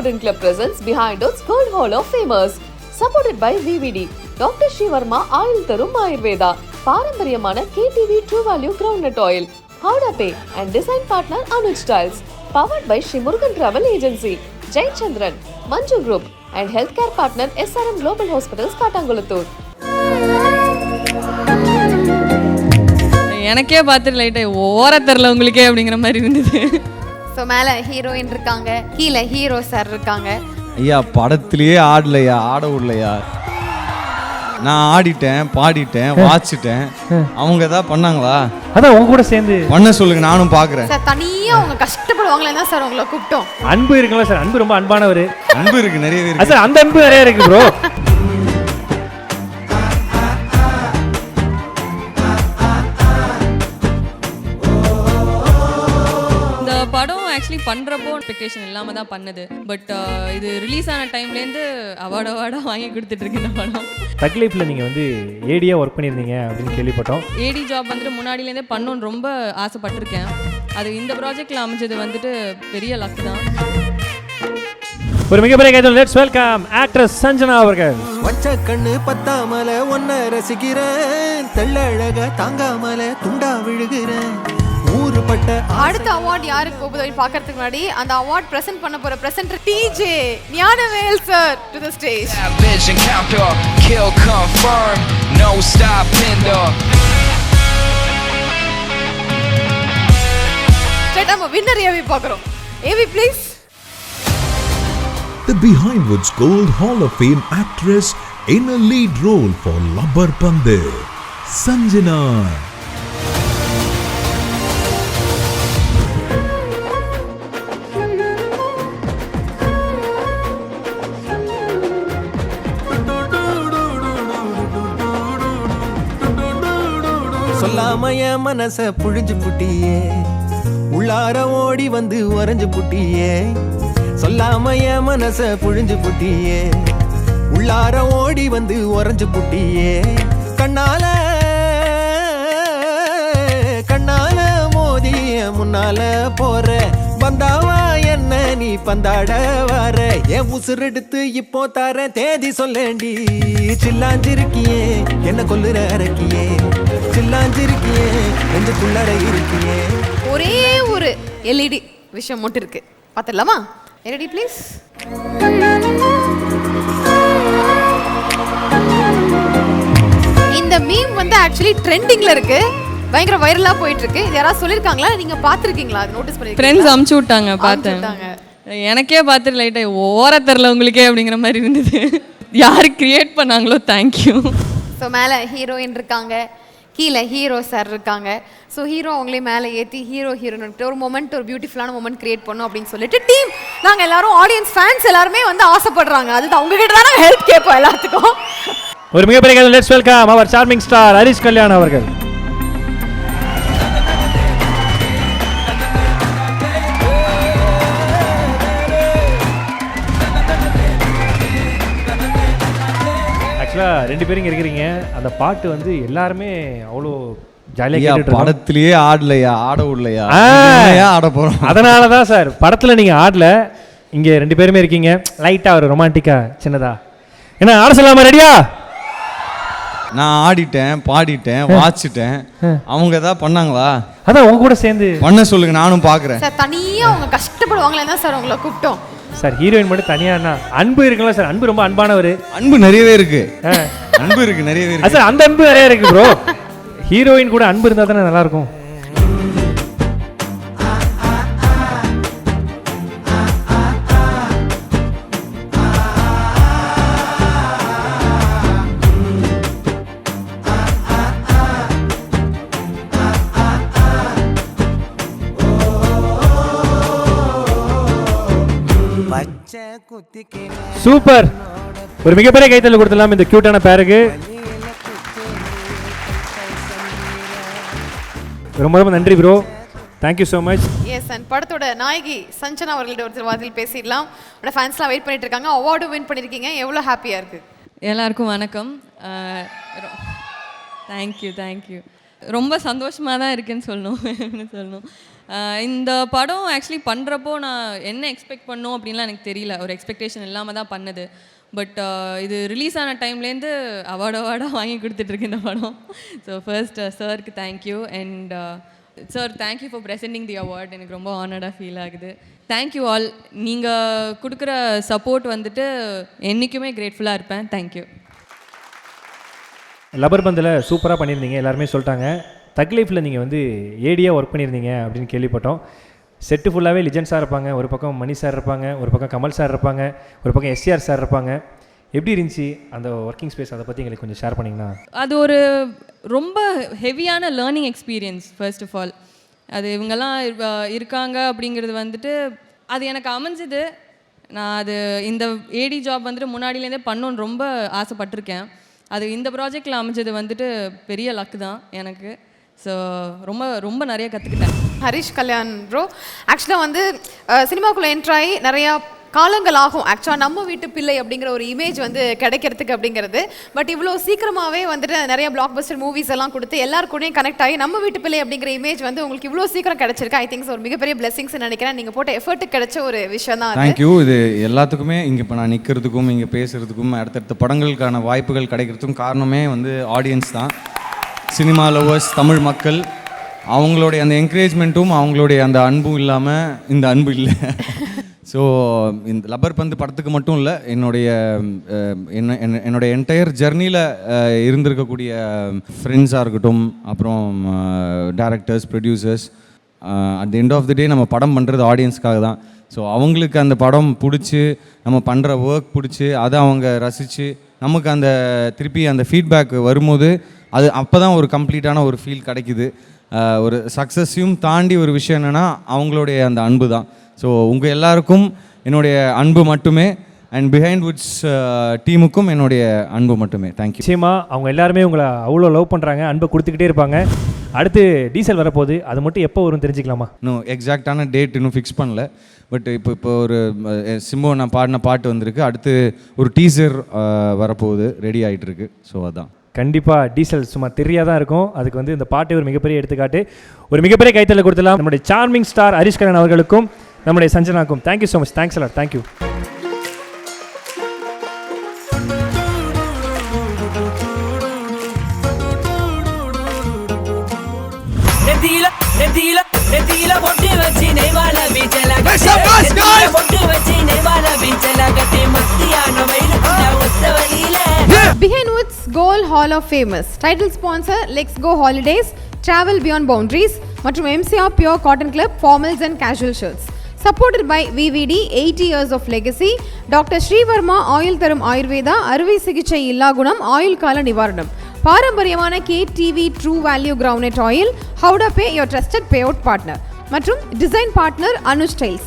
Golden Club presents behind its Gold Hall of Famers. Supported by VVD, doctor Srivarma oil தரும் ஆயுர்வேதா பாரம்பரியமான KTV true value ground oil ஹவுடா pay and design partner Anuj tiles powered by Shri Murugan travel agency Jayachandran Manju group and health care partner SRM global hospitals Kattankulathur எனக்கே பார்த்துட்டு லைட்டாக ஓரத்தரில் உங்களுக்கே அப்படிங்கிற மாதிரி இருந்தது so மேலே ஹீரோயின் இருக்காங்க. கீழே ஹீரோ சார் இருக்காங்க. ஐயா படத்திலேயே ஆடலையா? ஆட விடலையா? நான் ஆடிட்டேன் பாடிட்டேன் வாச்சிட்டேன் அவங்க ஏதாவது பண்ணாங்களா? அதான் உங்க கூட சேர்ந்து. பண்ண சொல்லுங்க நானும் பார்க்குறேன் சார் தனியாக அவங்க கஷ்டப்படுவாங்களே தான் சார் உங்களை கூப்பிட்டோம். அன்பு இருக்குல்ல சார் அன்பு ரொம்ப அன்பானவர். அன்பு இருக்கு நிறையவே அது இருக்கு சார் அந்த அன்பு நிறைய இருக்கு ப்ரோ ஆக்சுவலி பண்ணுறப்போ எக்ஸ்பெக்டேஷன் இல்லாமல் தான் பண்ணது. பட் இது ரிலீஸ் ஆன டைம்லேருந்து அவார்டு அவார்டாக வாங்கி கொடுத்துட்ருக்கு இந்த படம். தக்லீஃப்ல நீங்க வந்து ஏடியா ஒர்க் பண்ணியிருந்தீங்க அப்படின்னு கேள்விப்பட்டோம். ஏடி ஜாப் வந்துட்டு முன்னாடியிலேருந்தே பண்ணணும்னு ரொம்ப ஆசைப்பட்டிருக்கேன். அது இந்த ப்ராஜெக்டில் அமைஞ்சது வந்துட்டு பெரிய லக் தான். ஒரு மிகப்பெரிய கைதல் லெட்ஸ் வெல்கம் ஆக்ட்ரஸ் சஞ்சனா அவர்கள். வச்ச கண்ணு பத்தாமல ஒன்ன ரசிக்கிறேன். தெள்ளழக தாங்காமல துண்டா விழுகிறேன். அடுத்த அவார்ட் யாருக்கு போகுது அப்படின்னு பார்க்கறதுக்கு முன்னாடி அந்த அவார்ட் பிரசன்ட் பண்ண போற presenter TJ Gnanavel sir to the stage vision counter, kill confirmed, no stopping the straight நம்ம வின்னர் ஏவி பார்க்குறோம் AV please the Behind Woods Gold Hall of Fame actress in a lead role for Labbar Pande, Sanjana. சொல்லாம மனச புழிஞ்சு புட்டியே. உள்ளார ஓடி வந்து உறைஞ்சு புட்டியே. சொல்லாமைய மனச புழிஞ்சு புட்டியே. உள்ளார ஓடி வந்து உறைஞ்சு புட்டியே. கண்ணால கண்ணால மோதி என் முன்னால போற. வந்தாவா என்ன நீ பந்தாட வர? என் உசுரெடுத்து இப்போ தர தேதி சொல்லேண்டி சில்லாஞ்சிருக்கியே என்ன கொல்லுற அரக்கியே. சில்லாஞ்சிருக்கியே நெஞ்சுக்குள்ளற இருக்கியே. ஒரே ஒரு எல்இடி விஷயம் மட்டும் இருக்கு. பார்த்துடலாமா? ரெடி ப்ளீஸ் இந்த மீம் வந்து ஆக்சுவலி ட்ரெண்டிங்ல இருக்கு. பயங்கர வைரலா போயிட்டு இருக்கு. இது யாராவது சொல்லிருக்காங்களா? நீங்க பாத்திருக்கீங்களா அது நோட்டீஸ் ஃப்ரெண்ட்ஸ் பண்ணிருக்கீங்களா அமுச்சு விட்டாங்க பார்த்தேன். எனக்கே பார்த்துட்டு லைட்டாக ஓர தெரில உங்களுக்கே அப்படிங்கிற மாதிரி இருந்தது. யார் கிரியேட் பண்ணாங்களோ தேங்க்யூ ஸோ மேலே ஹீரோயின் இருக்காங்க. கீழே ஹீரோ சார் இருக்காங்க. ஸோ ஹீரோ அவங்களே மேலே ஏற்றி ஹீரோ ஹீரோன்னு ஒரு மொமெண்ட் ஒரு பியூட்டிஃபுல்லான மொமெண்ட் கிரியேட் பண்ணும் அப்படின்னு சொல்லிட்டு டீம் நாங்கள் எல்லாரும் ஆடியன்ஸ் ஃபேன்ஸ் எல்லாருமே வந்து ஆசைப்படுறாங்க. அதுதான் உங்ககிட்ட தான் நாங்கள் ஹெல்ப் கேட்போம் எல்லாத்துக்கும். ஒரு மிகப்பெரிய let's welcome our charming star Harish Kalyan அவர்கள். ஆக்சுவலாக ரெண்டு பேரும் இங்கே இருக்கிறீங்க. அந்த பாட்டு வந்து எல்லாருமே அவ்வளோ ஜாலியாக படத்திலேயே ஆடலையா? ஆட விடலையா? ஆட போறோம். அதனால தான் சார் படத்தில் நீங்கள் ஆடல இங்கே ரெண்டு பேருமே இருக்கீங்க. லைட்டாக ஒரு ரொமான்டிக்காக சின்னதா. என்ன ஆட சொல்லாமா ரெடியா நான் ஆடிட்டேன் பாடிட்டேன் வாச்சிட்டேன் அவங்க ஏதாவது பண்ணாங்களா? அதான் உங்க கூட சேர்ந்து. பண்ண சொல்லுங்க நானும் பார்க்குறேன் சார் தனியாக அவங்க கஷ்டப்படுவாங்களே தான் சார் உங்களை கூப்பிட்டோம். சார் ஹீரோயின் மட்டும் தனியானா? அன்பு இருக்குல்ல சார் அன்பு ரொம்ப அன்பானவர். அன்பு நிறையவே இருக்கு. அன்பு இருக்கு நிறையவே இருக்கு. சார் அந்த அன்பு நிறைய இருக்கு ப்ரோ ஹீரோயின் கூட அன்பு இருந்தால் தானே நல்லா இருக்கும். சூப்பர். ஒரு மிகப்பெரிய கைத்தல் கொடுத்துடலாம் இந்த கியூட்டான பேருக்கு ரொம்ப ரொம்ப நன்றி bro thank you so much yes and படத்தோட நாயகி சஞ்சனா அவர்கள்ட்ட ஒருத்தர் வாதில் பேசிடலாம். உங்களோட ஃபேன்ஸ்லாம் வெயிட் பண்ணிட்டு இருக்காங்க. அவார்டும் வின் பண்ணியிருக்கீங்க எவ்வளோ ஹாப்பியாக இருக்குது எல்லாருக்கும் வணக்கம். தேங்க்யூ தேங்க்யூ ரொம்ப சந்தோஷமாக தான் இருக்குன்னு சொல்லணும் என்ன சொல்லணும். இந்த படம் ஆக்சுவலி பண்ணுறப்போ நான் என்ன எக்ஸ்பெக்ட் பண்ணோம் அப்படின்லாம் எனக்கு தெரியல. ஒரு எக்ஸ்பெக்டேஷன் இல்லாமல் தான் பண்ணது. பட் இது ரிலீஸ் ஆன டைம்லேருந்து அவார்டு அவார்டாக வாங்கி கொடுத்துட்ருக்கு இந்த படம். ஸோ ஃபர்ஸ்ட் சாருக்கு thank you and sir thank you for presenting the award எனக்கு ரொம்ப ஆனர்டாக ஃபீல் ஆகுது. தேங்க்யூ ஆல் நீங்கள் கொடுக்குற சப்போர்ட் வந்துட்டு என்றைக்குமே கிரேட்ஃபுல்லாக இருப்பேன். தேங்க்யூ லபர் பந்தில் சூப்பராக பண்ணியிருந்தீங்க. எல்லாருமே சொல்லிட்டாங்க. தக் லைஃப்பில் நீங்கள் வந்து ஏடியாக ஒர்க் பண்ணியிருந்தீங்க அப்படின்னு கேள்விப்பட்டோம். செட்டு ஃபுல்லாகவே லிஜெண்ட் இருப்பாங்க. ஒரு பக்கம் மணி சார் இருப்பாங்க. ஒரு பக்கம் கமல் சார் இருப்பாங்க. ஒரு பக்கம் எஸ்ஆர் சார் இருப்பாங்க. எப்படி இருந்துச்சு அந்த ஒர்க்கிங் ஸ்பேஸ் அதை பற்றி எங்களுக்கு கொஞ்சம் ஷேர் பண்ணிங்கன்னா அது ஒரு ரொம்ப ஹெவியான learning experience first of all அது இவங்கெல்லாம் இரு- இருக்காங்க அப்படிங்கிறது வந்துட்டு அது எனக்கு அமைஞ்சது. நான் அது இந்த ஏடி ஜாப் வந்துட்டு முன்னாடியிலேருந்தே பண்ணணுன்னு ரொம்ப ஆசைப்பட்டிருக்கேன். அது இந்த ப்ராஜெக்டில் அமைஞ்சது வந்துட்டு பெரிய லக்கு தான் எனக்கு. ஸோ ரொம்ப ரொம்ப நிறைய கற்றுக்கிட்டேன் ஹரிஷ் கல்யாண் ப்ரோ ஆக்சுவலாக வந்து சினிமாக்குள்ளே என்ட்ராயி நிறையா காலங்கள் ஆகும். ஆக்சுவலாக நம்ம வீட்டு பிள்ளை அப்படிங்கிற ஒரு இமேஜ் வந்து கிடைக்கிறதுக்கு அப்படிங்கிறது. பட் இவ்வளோ சீக்கிரமாகவே வந்துட்டு நிறைய பிளாக் பஸ்டர் மூவிஸ் எல்லாம் கொடுத்து எல்லார் கூடயும் கனெக்ட் ஆகி நம்ம வீட்டு பிள்ளை அப்படிங்கிற இமேஜ் வந்து உங்களுக்கு இவ்வளோ சீக்கிரம் கிடைச்சிருக்கு. ஐ திங்க் ஒரு மிகப்பெரிய பிளெஸிங்ஸ் நினைக்கிறேன். நீங்கள் போட்ட எஃபர்ட்டுக்கு கிடைச்ச ஒரு விஷயம் தான் அது. தேங்க்யூ இது எல்லாத்துக்குமே இங்கே இப்போ நான் நிற்கிறதுக்கும் இங்கே பேசுகிறதுக்கும் அடுத்தடுத்த படங்களுக்கான வாய்ப்புகள் கிடைக்கிறதுக்கும் காரணமே வந்து ஆடியன்ஸ் தான். சினிமா லவர்ஸ் தமிழ் மக்கள் அவங்களுடைய அந்த என்கரேஜ்மெண்ட்டும் அவங்களுடைய அந்த அன்பும் இல்லாமல் இந்த அன்பு இல்லை. ஸோ இந்த லப்பர் பந்து படத்துக்கு மட்டும் இல்லை என்னுடைய என்ன என்ன- என்னுடைய என்டையர் ஜெர்னியில் இருந்திருக்கக்கூடிய ஃப்ரெண்ட்ஸாக இருக்கட்டும் அப்புறம் directors producers at the end of the day நம்ம படம் பண்ணுறது ஆடியன்ஸ்க்காக தான். ஸோ அவங்களுக்கு அந்த படம் பிடிச்சி நம்ம பண்ணுற ஒர்க் பிடிச்சி அதை அவங்க ரசித்து நமக்கு அந்த திருப்பி அந்த ஃபீட்பேக் வரும்போது அது அப்போ தான் ஒரு கம்ப்ளீட்டான ஒரு ஃபீல் கிடைக்குது. ஒரு சக்ஸஸையும் தாண்டி ஒரு விஷயம் என்னென்னா அவங்களுடைய அந்த அன்பு தான். ஸோ உங்கள் எல்லாருக்கும் என்னுடைய அன்பு மட்டுமே அண்ட் பிஹைண்ட் வுட்ஸ் டீமுக்கும் என்னுடைய அன்பு மட்டுமே. தேங்க்யூ நிச்சயமா அவங்க எல்லாருமே உங்களை அவ்வளோ லவ் பண்ணுறாங்க அன்பை கொடுத்துக்கிட்டே இருப்பாங்க. அடுத்து டீசல் வரப்போகுது அது மட்டும் எப்போ வரும் தெரிஞ்சுக்கலாமா? இன்னும் எக்ஸாக்டான டேட் இன்னும் ஃபிக்ஸ் பண்ணல. பட் இப்போ இப்போ ஒரு சிம்பு நான் பாடின பாட்டு வந்திருக்கு. அடுத்து ஒரு டீசர் வரப்போகுது ரெடி ஆகிட்டு இருக்கு ஸோ அதான். கண்டிப்பாக டீசல் சும்மா தெரியாக தான் இருக்கும். அதுக்கு வந்து இந்த பாட்டு ஒரு மிகப்பெரிய எடுத்துக்காட்டு. ஒரு மிகப்பெரிய கைத்தல கொடுத்துலாம் நம்முடைய சார்மிங் ஸ்டார் ஹரிஷ் கரன் அவர்களுக்கும் நம்முடைய சஞ்சனாக்கும் thank you so much thanks a lot thank you நெத்தியில நெத்தியில நெத்தியில பொட்டு வச்சு நெய்வால பீச்சல பொட்டு வச்சு நெய்வால பீச்சல கட்டி மத்தியான வெயிலுக்குள்ள ஒத்த வழியில Behind Woods gold hall of fame title sponsor Lex go holidays travel beyond boundaries மற்றும் MCR pure cotton club formals and casual shirts supported by VVD eighty years of legacy doctor Srivarma oil தரும் ஆயுர்வேதா அறுவை சிகிச்சை இல்லா குணம் ஆயுள் கால நிவாரணம் பாரம்பரியமான K TV true value groundnut oil ஹவுடா pay your trusted payout partner மற்றும் design partner Anu styles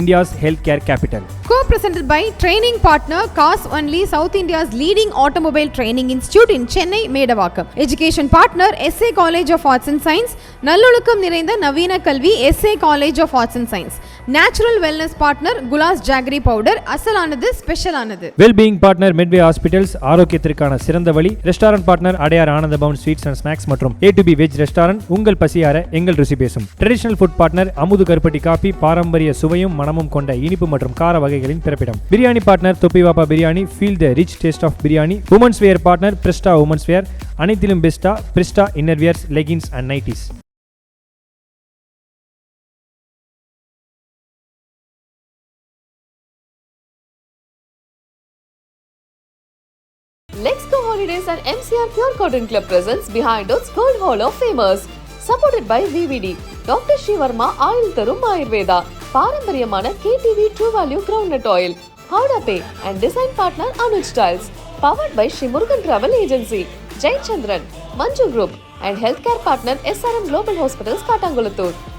India's health care capital Co-presented by training partner Cars Only South India's leading automobile training institute in Chennai, Medavakkam. Education partner SA College of Arts and Science, நல்லொழுக்கம் நிறைந்த நவீன கல்வி SA College of Arts and Science. Natural wellness partner Kulas jaggery powder அசலானது ஸ்பெஷலானது wellbeing partner Medway hospitals ஆரோக்கியத்திற்கான சிறந்த வழி. Restaurant partner Adyar Ananda Pawan sweets and snacks மற்றும் A to B veg restaurant உங்கள் பசியார எங்கள் ருசி பேசும். ட்ரெடிஷனல் ஃபுட் பார்ட்னர் அமுது கருப்பட்டி காபி பாரம்பரிய சுவையும் மனமும் கொண்ட இனிப்பு மற்றும் கார வகைகளின் பிறப்பிடம். Biryani partner Thoppi Vappa biryani feel the rich taste of biryani women's wear partner Prista women's wear அனைத்திலும் பெஸ்டா Prista innerwears leggings and nighties Holidays and MCR Pure Cotton Club presents Behind Us Gold Hall of Famers. Supported by VVD, Dr. Shivarma oil தரும் ஆயுர்வேதா பாரம்பரியமான KTV True Value Groundnut Oil, Howda Pay and Design Partner Anuj Styles. Powered by Shri Murugan Travel Agency, Jai Chandran, Manju Group and Healthcare Partner SRM Global Hospitals, Katangulattur.